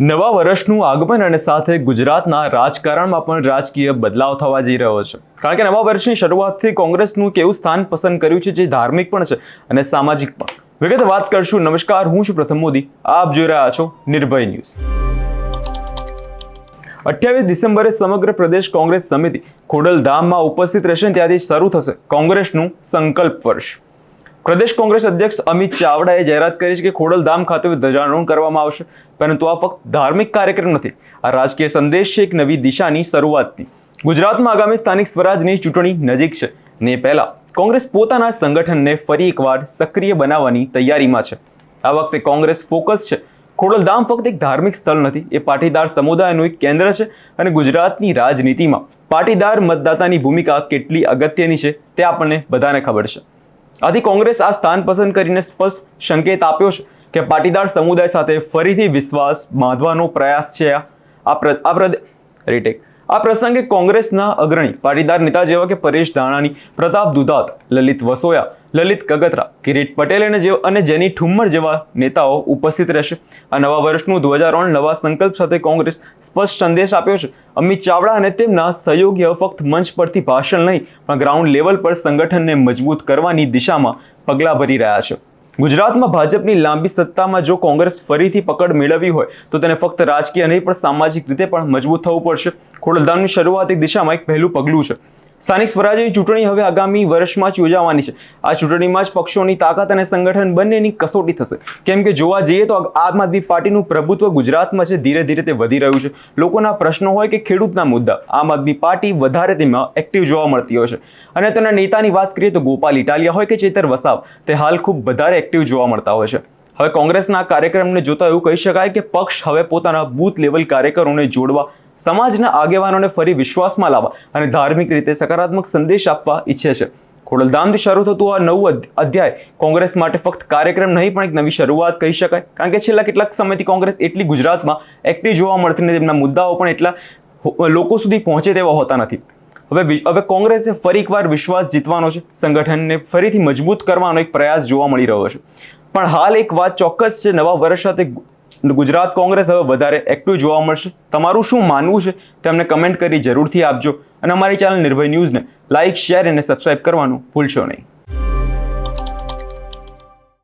નવા વર્ષનું આગમન અને સાથે ગુજરાતના રાજકારણમાં પણ રાજકીય બદલાવ થવા જઈ રહ્યો છે. કારણ કે નવા વર્ષની શરૂઆતથી કોંગ્રેસનું કેવું સ્થાન પસંદ કર્યું છે, જે ધાર્મિક પણ છે અને સામાજિક પણ. વિગત વાત કરશું. નમસ્કાર, હું છું પ્રથમ મોદી. આપ જોઈ રહ્યા છો નિર્ભય ન્યૂઝ. અઠ્યાવીસ ડિસેમ્બરે સમગ્ર પ્રદેશ કોંગ્રેસ સમિતિ ખોડલધામમાં ઉપસ્થિત રહેશે ત્યાંથી શરૂ થશે કોંગ્રેસનું સંકલ્પ વર્ષ. પ્રદેશ કોંગ્રેસ અધ્યક્ષ અમિત ચાવડાએ જાહેરાત કરી છે કે ખોડલધામ ખાતે ધ્વજારોહણ કરવામાં આવશે, પરંતુ આ ફક્ત ધાર્મિક કાર્યક્રમ નથી. આ રાજકીય સંદેશ છે એક નવી દિશાની શરૂઆતની ગુજરાતમાં આગામી સ્થાનિક સ્વરાજની ચૂંટણી નજીક છે ને પહેલા કોંગ્રેસ પોતાના સંગઠનને ફરી એકવાર સક્રિય બનાવવાની તૈયારીમાં છે. આ વખતે કોંગ્રેસ ફોકસ છે. ખોડલધામ ફક્ત એક ધાર્મિક સ્થળ નથી, એ પાટીદાર સમુદાયનું એક કેન્દ્ર છે અને ગુજરાતની રાજનીતિમાં પાટીદાર મતદાતાની ભૂમિકા કેટલી અગત્યની છે તે આપણને બધાને ખબર છે. આથી કોંગ્રેસ આ સ્થાન પસંદ કરીને સ્પષ્ટ સંકેત આપ્યો છે કે પાટીદાર સમુદાય સાથે ફરીથી વિશ્વાસ બાંધવાનો પ્રયાસ છે આ. પ્રદ- રીટેક આ પ્રસંગે કોંગ્રેસના અગ્રણી, પાટીદાર નેતા જેવા કે પરેશ ધાણાની પ્રતાપ દુધાત, લલિત વસોયા, લલિત કગતરા કિરીટ પટેલ અને અને જેની ઠુમ્મર જેવા નેતાઓ ઉપસ્થિત રહેશે. આ નવા વર્ષનું ધ્વજારોહણ નવા સંકલ્પ સાથે કોંગ્રેસ સ્પષ્ટ સંદેશ આપ્યો છે. અમિત ચાવડા અને તેમના સહયોગીઓ ફક્ત મંચ પરથી ભાષણ નહીં, પણ ગ્રાઉન્ડ લેવલ પર સંગઠનને મજબૂત કરવાની દિશામાં પગલાં ભરી રહ્યા છે. ગુજરાતમાં ભાજપની લાંબી સત્તામાં જો કોંગ્રેસ ફરીથી પકડ મેળવવી હોય, તો તેને ફક્ત રાજકીય નહીં, પણ સામાજિક રીતે પણ મજબૂત થવું પડશે. ખોડલધામની શરૂઆત દિશામાં એક પહેલું પગલું છે. સ્થાનિક સ્વરાજ્યની ચૂંટણી હવે આગામી વર્ષમાં જ યોજાવાની છે. આ ચૂંટણીમાં જ પક્ષોની તાકાત અને સંગઠન બંનેની કસોટી થશે. કેમ કે જોવા જઈએ તો આમ આદમી પાર્ટીનું પ્રભુત્વ ગુજરાતમાં છે. ધીરે ધીરે તે વધી રહ્યું છે. લોકોના પ્રશ્નો હોય કે ખેડૂતના મુદ્દા, આમ આદમી પાર્ટી વધારે તેમાં એક્ટિવ જોવા મળતી હોય છે. અને તેના નેતાની વાત કરીએ તો ગોપાલ ઇટાલિયા હોય કે ચેતર વસાવ, તે હાલ ખૂબ વધારે એક્ટિવ જોવા મળતા હોય છે. હવે કોંગ્રેસના કાર્યક્રમને જોતા એવું કહી શકાય કે પક્ષ હવે પોતાના બૂથ લેવલ કાર્યકરોને જોડવા સમાજના આગેવાનોને ફરી વિશ્વાસમાં લાવવા અને ધાર્મિક રીતે સકારાત્મક સંદેશ આપવા ઈચ્છે છે. ખોડલધામથી શરૂ થતું આ નવું અધ્ય- અધ્યાય કોંગ્રેસ માટે ફક્ત કાર્યક્રમ નહીં, પણ એક નવી શરૂઆત કહી શકાય. કારણ કે છેલ્લા કેટલાક સમયથી કોંગ્રેસ એટલી ગુજરાતમાં એક્ટિવ જોવા મળતી નથી, તેમના મુદ્દાઓ પણ એટલા લોકો સુધી પહોંચે તેવા હોતા નથી. હવે હવે કોંગ્રેસે ફરી એકવાર વિશ્વાસ જીતવાનો છે. સંગઠનને ફરીથી મજબૂત કરવાનો એક પ્રયાસ જોવા મળી રહ્યો છે. પણ હાલ એક વાત ચોક્કસ છે, નવા વર્ષ સાથે ગુજરાત કોંગ્રેસ હવે વધારે એક્ટિવ જોવા મળશે. તમારું શું માનવું છે? તેમને કમેન્ટ કરી જરૂરથી આપજો. અને અમારી ચેનલ નિર્ભય ન્યૂઝને લાઇક શેર અને સબસ્ક્રાઇબ કરવાનું ભૂલશો નહીં.